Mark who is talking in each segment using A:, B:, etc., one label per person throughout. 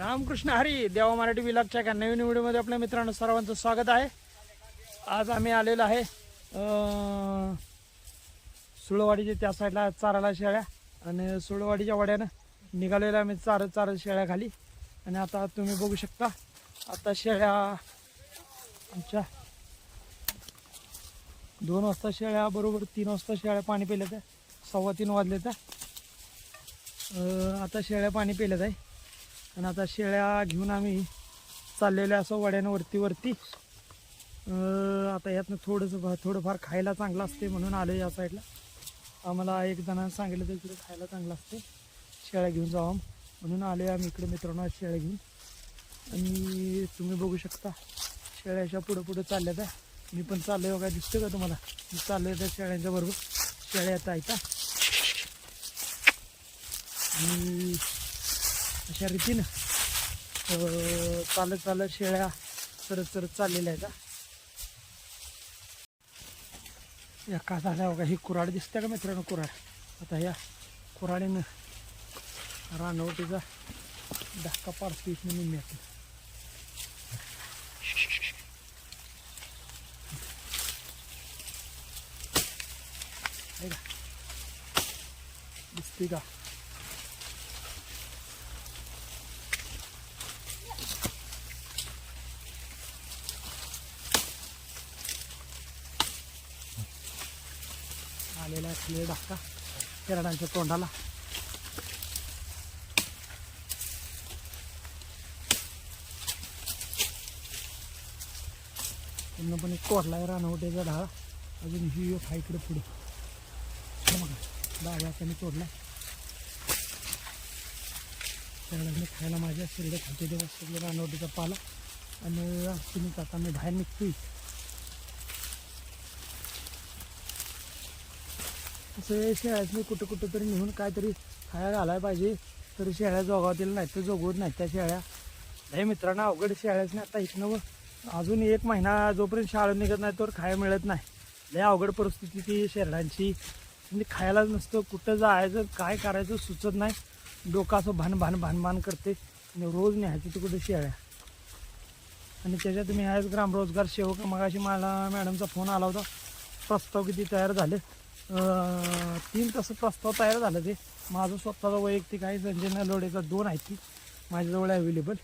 A: रामकृष्ण हरी देवा मराठी विलागच्या एका नवीन व्हिडिओमध्ये आपल्या मित्रांनो सर्वांचं स्वागत आहे. आज आम्ही आलेलो आहे सुळवाडीच्या त्या साईडला चाराला शेळ्या. आणि सुळवाडीच्या वाड्यानं निघालेल्या आम्ही चार चार शेळ्या खाली आणि आता तुम्ही बघू शकता आता शेळ्या आमच्या दोन वाजता शेळ्या बरोबर तीन वाजता शेळ्या पाणी पिल्या त्या सव्वा तीन वाजले त्या आता शेळ्या पाणी पिल्यात आहे. आणि आता शेळ्या घेऊन आम्ही चाललेल्या असो वड्यांवरती वरती वरती. आता यातनं थोडंसं थोडंफार खायला चांगलं असते म्हणून आलो या साईडला. आम्हाला एक जणांना सांगितलं तर इकडे खायला चांगलं असते शेळ्या घेऊन जावा म्हणून आलो आम्ही इकडे मित्रांनो शेळ्या घेऊन. आणि तुम्ही बघू शकता शेळ्याच्या पुढं पुढं चालल्या त्या मी पण चाललोय काय दिसतं का तुम्हाला? मी चाललोय त्या शेळ्यांच्या बरोबर. शेळ्या येत आहेत आणि अशा रीतीनं चालत चालत शेळ्या सरत सरत चाललेल्या आहेत हा. या का झाल्या बघा ही कुराड दिसते का मित्रांनो कुराड आता या कुराडीनं रानवटीचा धक्का पाडतो इथनं निम्म्यातून दिसते का? आलेला असलेला धक्का केरडांच्या तोंडाला. पूर्णपणे कोरलाय रानवट्याचा ढाळ अजून ही एक आहे इकडे पुढे. बघा डाव्या हाताने तोडला. केरडाने खायला माझ्या शरीरात खाते ते सगळे रानवटीचा पाला. आणि तुम्ही आता मी बाहेर निघतोय. असं शेळ्यासनी कुठं कुठं तरी नेऊन काहीतरी खायला घालायला पाहिजे. तरी शेळ्या जोगावतील नाही तर जोगवत नाही त्या शेळ्या. नाही मित्रांनो अवघड शेळ्याच नाही आता इथनं अजून एक महिना जोपर्यंत शाळा निघत नाही तोवर खायला मिळत नाही. लय अवघड परिस्थिती ती शेरडांची म्हणजे खायलाच नसतं कुठं जायचं काय करायचं सुचत नाही. डोकं असं भान भान भान भान करते. आणि रोज न्यायचं तिकडे शेळ्या. आणि त्याच्यात मी आहेच ग्रामरोजगार सेवक मगाशी मला मॅडमचा फोन आला होता. प्रस्ताव किती तयार झाले? तीन तसं प्रस्ताव तयार झालं ते. माझं स्वतःचा वैयक्तिक आहे संजय नलोडेचा दोन आहेत ती. माझ्याजवळ अवेलेबल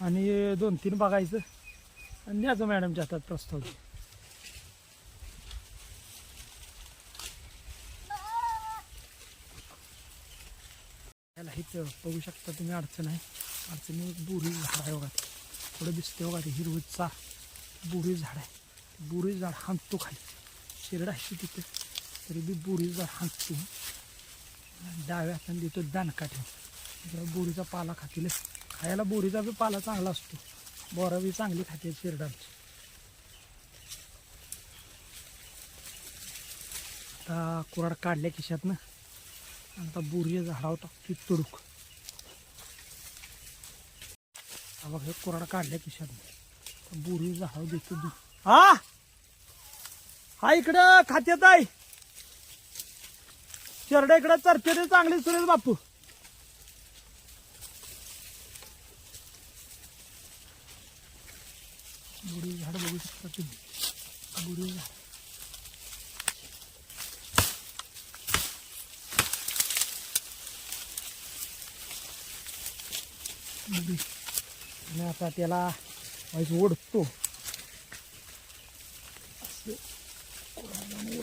A: आणि दोन तीन बघायचं. आणि न्यायचं मॅडमच्या हातात प्रस्ताव. त्याला इथं बघू शकता तुम्ही अडचण आहे. अडचणी बुरी झाड आहे बघा. थोडं दिसते बघा ते हिरवं बुरी झाड आहे. बुरी झाड हांतो खाली. शिरड अशी तिथे. तरी बी बोरीचा झाड डाव्या हाताने देतो दानका ठेवून. बोरीचा पाला खातील. खायला बोरीचा बी पाला चांगला असतो. बोरा बी चांगली खाते शिरडांची आता कुराड काढल्या खिशातनं. आणि आता बोरी झाडावर टाकते तुडूक. हा बघ हे कुराड काढल्या खिशातनं. बोरी झाडावर देतो दूध. हा हा इकडं खात्यात आहे. शेरडा इकडं चरते ते चांगली सुरेश बापू. बुडी झाड बघू शकता तुम्ही. बुडी झाड. आणि आता त्याला ओढतो असं कोणाला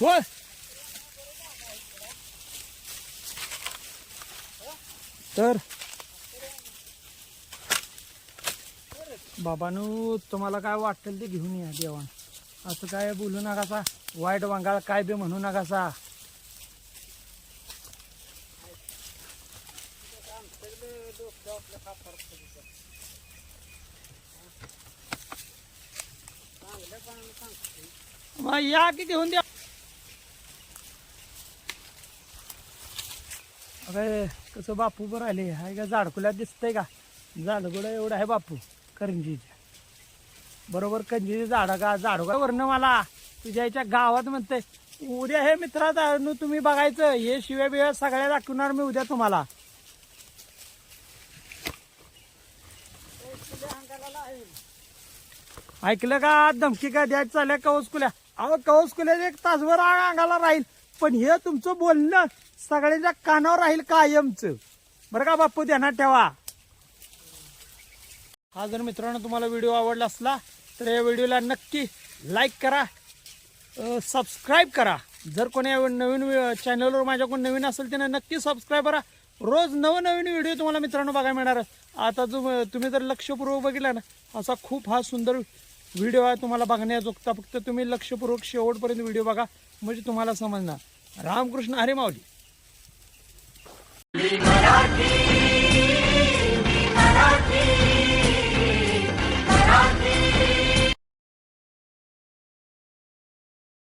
A: होय तर. बाबानू तुम्हाला काय वाटेल ते घेऊन या देवान असं काय बोलू नकासा. वाईट वांगाळ काय बी म्हणू नकासा. मग या की घेऊन द्या. अरे कसं बापू बरं आले? हाय का झाडकुल्यात दिसतंय का? झाडकुला एवढं आहे बापू करंजीच्या बरोबर कंजीचे झाडं का झाडू वरनं मला. तुझ्या याच्या गावात म्हणते उद्या हे मित्रात तुम्ही बघायचं. हे शिव्या बिव्या सगळ्या दाखवणार मी उद्या तुम्हाला. ऐकलं का? धमकी का द्यायचं चालल्या? कवच कुल्या. अहो कवच कुल्या एक तासभर अंगाला राहील. पण हे तुमचं बोलणं सगळ्यांच्या कानावर राहील कायमच. बरं का बापू? ध्यानात ठेवा. हा जर मित्रांनो तुम्हाला व्हिडिओ आवडला असला तर या व्हिडिओला नक्की लाईक करा सबस्क्राईब करा. जर कोणी नवीन चॅनलवर माझ्याकडून नवीन असेल त्यांना नक्की सबस्क्राईब करा. रोज नवनवीन व्हिडिओ तुम्हाला मित्रांनो बघायला मिळणार आता जो तुम्ही जर लक्षपूर्वक बघितला ना असा खूप हा सुंदर व्हिडिओ आहे तुम्हाला बघण्याजोगता फक्त तुम्ही लक्षपूर्वक शेवटपर्यंत व्हिडिओ बघा म्हणजे तुम्हाला समजणार. रामकृष्ण हरे माऊली.